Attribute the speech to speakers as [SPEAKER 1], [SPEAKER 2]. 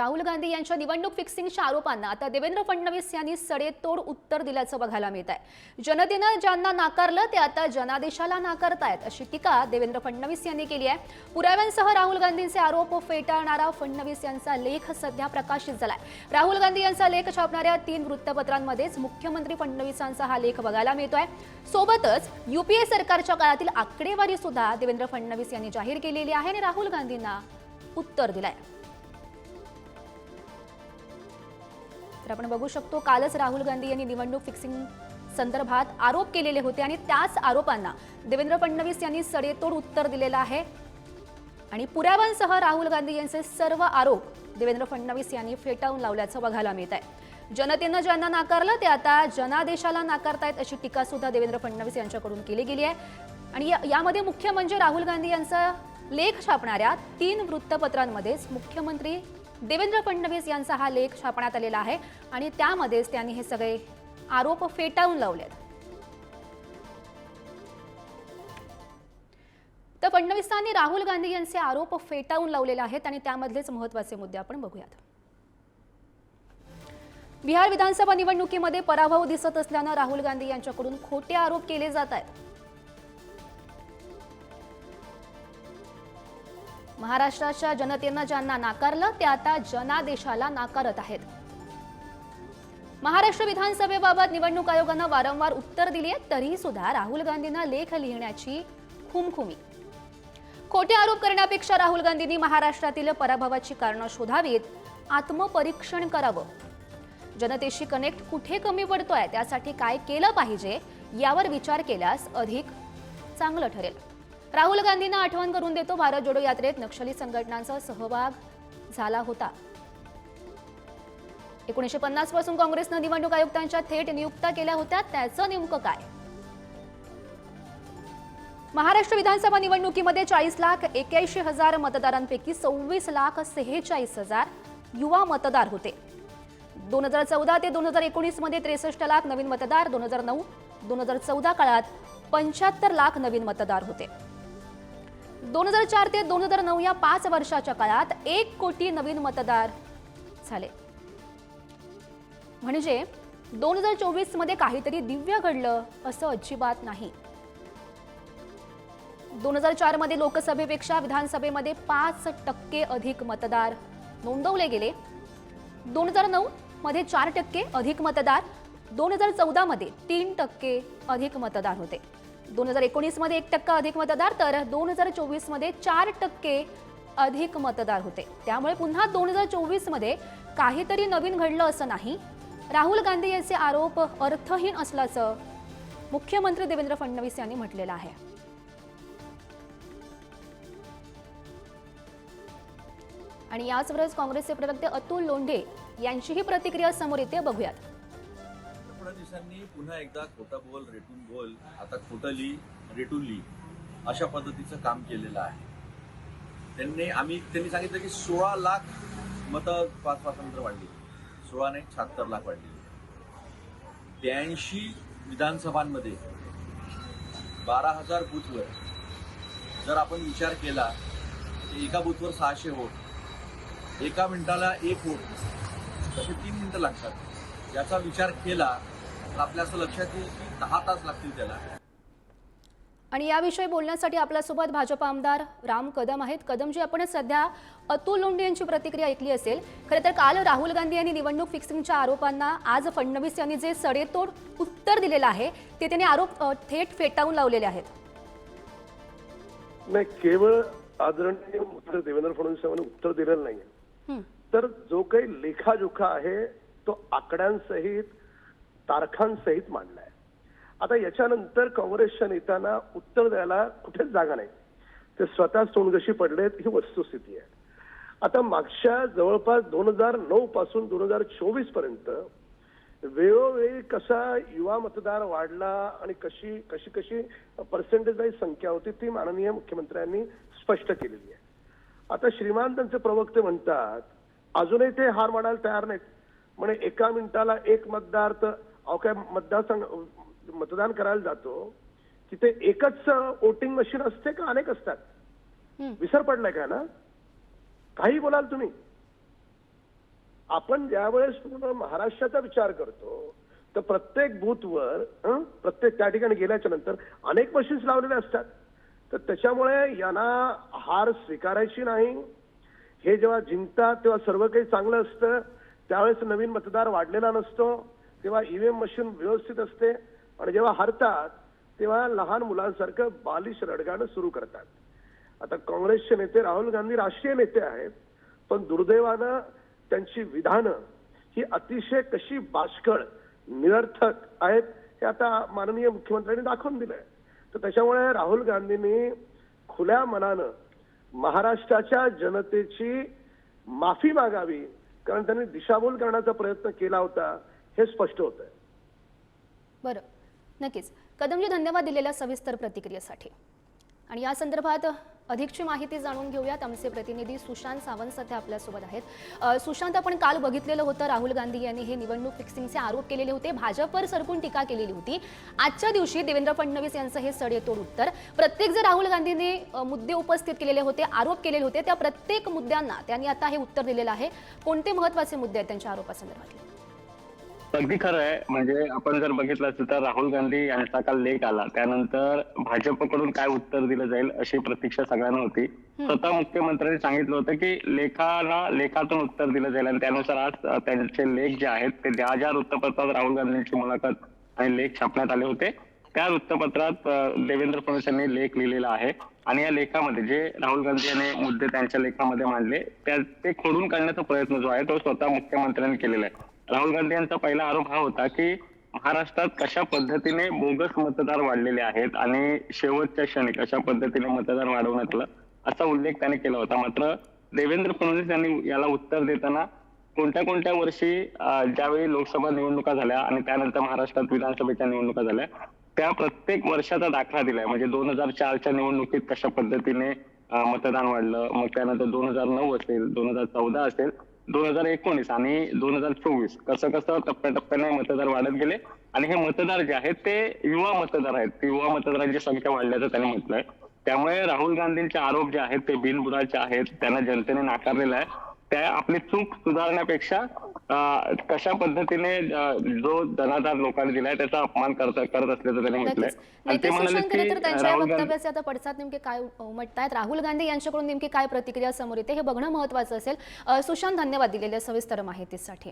[SPEAKER 1] राहुल गांधी यांच्या निवडणूक फिक्सिंगच्या आरोपांना आता देवेंद्र फडणवीस यांनी सडेतोड उत्तर दिल्याचं बघायला मिळत आहे जनतेनं ज्यांना नाकारलं ते आता जनादेशाला नाकारतायत अशी टीका देवेंद्र फडणवीस यांनी केली आहे. पुराव्यांसह राहुल गांधींचे आरोप फेटाळणारा फडणवीस यांचा लेख सध्या प्रकाशित झालाय. राहुल गांधी यांचा लेख छापणाऱ्या तीन वृत्तपत्रांमध्येच मुख्यमंत्री फडणवीसांचा हा लेख बघायला मिळतोय. सोबतच युपीए सरकारच्या काळातील आकडेवारी सुद्धा देवेंद्र फडणवीस यांनी जाहीर केलेली आहे आणि राहुल गांधींना उत्तर दिलंय. तर आपण बघू शकतो कालच राहुल गांधी यांनी निवडणूक फिक्सिंग संदर्भात आरोप केलेले होते आणि त्याच आरोपांना देवेंद्र फडणवीस यांनी सडेतोड उत्तर दिलेलं आहे. आणि पुराव्यांसह राहुल गांधी यांचे सर्व आरोप देवेंद्र फडणवीस यांनी फेटाळून लावल्याचं बघायला मिळत आहे जनतेनं ज्यांना नाकारलं ते आता जनादेशाला नाकारतायत अशी टीका सुद्धा देवेंद्र फडणवीस यांच्याकडून केली गेली आहे. आणि या- यामध्ये मुख्य म्हणजे राहुल गांधी यांचा लेख छापणाऱ्या तीन वृत्तपत्रांमध्येच मुख्यमंत्री देवेंद्र फडणवीस यांचा हा लेख छापण्यात आलेला आहे आणि त्यामध्येच त्यांनी हे सगळे आरोप फेटाळून लावलेत. तर फडणवीसांनी राहुल गांधी यांचे आरोप फेटाळून लावलेले आहेत आणि त्यामधलेच महत्त्वाचे मुद्दे आपण बघूयात. बिहार विधानसभा निवडणुकीमध्ये पराभव दिसत असल्यानं राहुल गांधी यांच्याकडून खोटे आरोप केले जात आहेत. महाराष्ट्राच्या जनतेनं ज्यांना नाकारलं ते आता जनादेशाला नाकारत आहेत. महाराष्ट्र विधानसभेबाबत निवडणूक आयोगानं वारंवार उत्तर दिली आहेत तरी सुद्धा राहुल गांधींना लेख लिहिण्याची खुमखुमी. खोटे आरोप करण्यापेक्षा राहुल गांधींनी महाराष्ट्रातील पराभवाची कारणं शोधावीत आत्मपरीक्षण करावं. जनतेशी कनेक्ट कुठे कमी पडतोय त्यासाठी काय केलं पाहिजे यावर विचार केल्यास अधिक चांगलं ठरेल. राहुल गांधींना आठवण करून देतो भारत जोडो यात्रेत नक्षली संघटनांचा सहभाग झाला होता. एकोणीसशे पन्नासपासून काँग्रेसनं निवडणूक आयुक्तांच्या थेट नियुक्त्या केल्या होत्या त्याचं नेमकं काय? महाराष्ट्र विधानसभा निवडणुकीमध्ये चाळीस लाख एक्याऐंशी हजार मतदारांपैकी सव्वीस लाख सेहेचाळीस हजार युवा मतदार होते. दोन हजार चौदा ते दोन हजार एकोणीसमध्ये त्रेसष्ट लाख नवीन मतदार दोन हजार नऊ दोन हजार चौदा काळात पंच्याहत्तर लाख नवीन मतदार होते. दोन हजार चार ते दोन हजार नऊ या पाच वर्षाच्या काळात एक कोटी नवीन मतदार झाले. म्हणजे दोन हजार चोवीसमध्ये काहीतरी दिव्य घडलं असं अजिबात नाही. दोन हजार चारमध्ये लोकसभेपेक्षा विधानसभेमध्ये पाच टक्के अधिक मतदार नोंदवले गेले. दोन हजार नऊ मध्ये चार टक्के अधिक मतदार दोन हजार चौदा मध्ये तीन टक्के अधिक मतदार होते. दोन हजार एकोणीसमध्ये एक टक्का अधिक मतदार तर दोन हजार चोवीसमध्ये चार टक्के अधिक मतदार होते. त्यामुळे पुन्हा दोन हजार चोवीसमध्ये काहीतरी नवीन घडलं असं नाही. राहुल गांधी यांचे आरोप अर्थहीन असल्याचं मुख्यमंत्री देवेंद्र फडणवीस यांनी म्हटलेलं आहे. आणि याचबरोबर काँग्रेसचे प्रवक्ते अतुल लोंढे यांचीही प्रतिक्रिया समोर येते. बघूयात.
[SPEAKER 2] फडणवीसांनी पुन्हा एकदा खोटा बोल रेटून बोल आता खोटं ली रेटून ली अशा पद्धतीचं काम केलेलं आहे. त्यांनी आम्ही त्यांनी सांगितलं की सोळा लाख मतं पाच स्वातंत्र्य वाढली. सोळा नाही शहात्तर लाख वाढली. ब्याऐंशी विधानसभांमध्ये बारा हजार बूथवर जर आपण विचार केला की एका बूथवर सहाशे वोट एका मिनिटाला एक वोट तसे तीन मिनिटं लागतात. याचा विचार केला तर आपल्या असं लक्षात येईल की दहा तास लागतील त्याला.
[SPEAKER 1] आणि याविषयी बोलण्यासाठी आपल्यासोबत भाजप आमदार राम कदम आहेत. कदमजी आपण सध्या अतुल लोंढे यांची प्रतिक्रिया ऐकली असेल. खरं तर काल राहुल गांधी यांनी निवडणूक फिक्सिंगच्या आरोपांना आज फडणवीस यांनी जे सडेतोड उत्तर दिलेलं आहे ते त्यांनी आरोप थेट फेटाळून लावलेले आहेत.
[SPEAKER 3] नाही केवळ आदरणीय मुख्यमंत्री देवेंद्र फडणवीस यांनी उत्तर दिलेलं नाहीये.
[SPEAKER 1] हं.
[SPEAKER 3] तर जो काही लेखाजोखा आहे तो आकड्यांसहित तारखांसहित मांडलाय. आता याच्यानंतर काँग्रेसच्या नेत्यांना उत्तर द्यायला कुठेच जागा नाही. ते स्वतः सोनगशी पडलेत ही वस्तुस्थिती आहे. आता मागच्या जवळपास दोन हजार नऊ पासून दोन हजार चोवीसपर्यंत वेळोवेळी कसा युवा मतदार वाढला आणि कशी कशी कशी पर्सेंटेज संख्या होती ती माननीय मुख्यमंत्र्यांनी स्पष्ट केलेली आहे. आता श्रीमान त्यांचे प्रवक्ते म्हणतात अजूनही ते हार मानायला तयार नाहीत. म्हणे एका मिनिटाला एक मतदार तर अहो काय मतदारसंघ मतदान करायला जातो तिथे एकच वोटिंग मशीन असते का? अनेक असतात. विसर पडलाय का ना? काही बोलाल तुम्ही. आपण ज्यावेळेस पूर्ण महाराष्ट्राचा विचार करतो तर प्रत्येक बूथवर प्रत्येक त्या ठिकाणी गेल्याच्यानंतर अनेक मशीन्स लावलेले असतात. तर त्याच्यामुळे यांना हार स्वीकारायची नाही. हे जेव्हा जिंकतात तेव्हा सर्व काही चांगलं असतं. त्यावेळेस नवीन मतदार वाढलेला नसतो. तेव्हा ईव्हीएम मशीन व्यवस्थित असते आणि जेव्हा हरतात तेव्हा लहान मुलांसारखं बालिश रडगाणं सुरू करतात. आता काँग्रेसचे नेते राहुल गांधी राष्ट्रीय नेते आहेत पण दुर्दैवानं त्यांची विधानं ही अतिशय कशी बाष्कळ निरर्थक आहेत हे आता माननीय मुख्यमंत्र्यांनी दाखवून दिलंय. तर त्याच्यामुळे राहुल गांधींनी खुल्या मनानं महाराष्ट्राच्या जनतेची माफी मागावी कारण त्यांनी दिशाभूल करण्याचा प्रयत्न केला होता. हे स्पष्ट होत आहे
[SPEAKER 1] बरं. नक्कीच. कदमजी धन्यवाद दिलेल्या सविस्तर प्रतिक्रियेसाठी. आणि या संदर्भात अधिकची माहिती जाणून घेऊयात. आमचे प्रतिनिधी सुशांत सावंत सध्या आपल्यासोबत आहेत. सुशांत आपण काल बघितलेलं होतं राहुल गांधी यांनी हे निवडणूक फिक्सिंगचे आरोप केलेले होते. भाजपवर सरकून टीका केलेली होती. आजच्या दिवशी देवेंद्र फडणवीस यांचं हे सडेतोड उत्तर. प्रत्येक जे राहुल गांधींनी मुद्दे उपस्थित केलेले होते आरोप केलेले होते त्या प्रत्येक मुद्द्यांना त्यांनी आता हे उत्तर दिलेलं आहे. कोणते महत्त्वाचे मुद्दे आहेत त्यांच्या आरोपासंदर्भातले?
[SPEAKER 4] अगदी खरं आहे. म्हणजे आपण जर बघितलं असतं तर राहुल गांधी यांचा काल लेख आला. त्यानंतर भाजपकडून काय उत्तर दिलं जाईल अशी प्रतीक्षा सगळ्यांना होती. स्वतः मुख्यमंत्र्यांनी सांगितलं होतं की लेखाला लेखातून उत्तर दिलं जाईल. आणि त्यानुसार आज त्यांचे लेख जे आहेत ते ज्या ज्या वृत्तपत्रात राहुल गांधींची मुलाखत आणि लेख छापण्यात आले होते त्या वृत्तपत्रात देवेंद्र फडणवीस यांनी लेख लिहिलेला आहे. आणि या लेखामध्ये जे राहुल गांधी यांनी मुद्दे त्यांच्या लेखामध्ये मांडले त्या ते खोडून काढण्याचा प्रयत्न जो आहे तो स्वतः मुख्यमंत्र्यांनी केलेला आहे. राहुल गांधी यांचा पहिला आरोप हा होता की महाराष्ट्रात कशा पद्धतीने बोगस मतदार वाढलेले आहेत आणि शेवटच्या क्षणी कशा पद्धतीने मतदार वाढवण्यात आलं असा उल्लेख त्याने केला होता. मात्र देवेंद्र फडणवीस यांनी याला उत्तर देताना कोणत्या कोणत्या वर्षी ज्यावेळी लोकसभा निवडणुका झाल्या आणि त्यानंतर महाराष्ट्रात विधानसभेच्या निवडणुका झाल्या त्या प्रत्येक वर्षाचा दाखला दिलाय. म्हणजे दोन हजार चारच्या निवडणुकीत कशा पद्धतीने मतदान वाढलं मग त्यानंतर दोन हजार नऊ असेल दोन हजार चौदा असेल दोन हजार एकोणीस आणि दोन हजार चोवीस कसं कसं टप्प्याटप्प्याने मतदार वाढत गेले. आणि हे मतदार जे आहेत ते युवा मतदार आहेत. युवा मतदारांची संख्या वाढल्याचं त्यांनी म्हटलंय. त्यामुळे राहुल गांधींचे आरोप जे आहेत ते बिनबुडाचे आहेत. त्यांना जनतेने नाकारलेलं आहे. त्या आपली चूक सुधारण्यापेक्षा कशा पद्धतीने जो जनाधार लोकांनी दिलाय त्याचा अपमान करत करत असल्याचं त्यांनी म्हटलंय. आणि ते म्हणाले की राहुल
[SPEAKER 1] वक्तव्याचे आता पडसाद नेमके काय उमटतायत? राहुल गांधी यांच्याकडून नेमकी काय प्रतिक्रिया समोर येते? हे बघणं महत्वाचं असेल. सुशांत धन्यवाद दिलेल्या सविस्तर माहितीसाठी.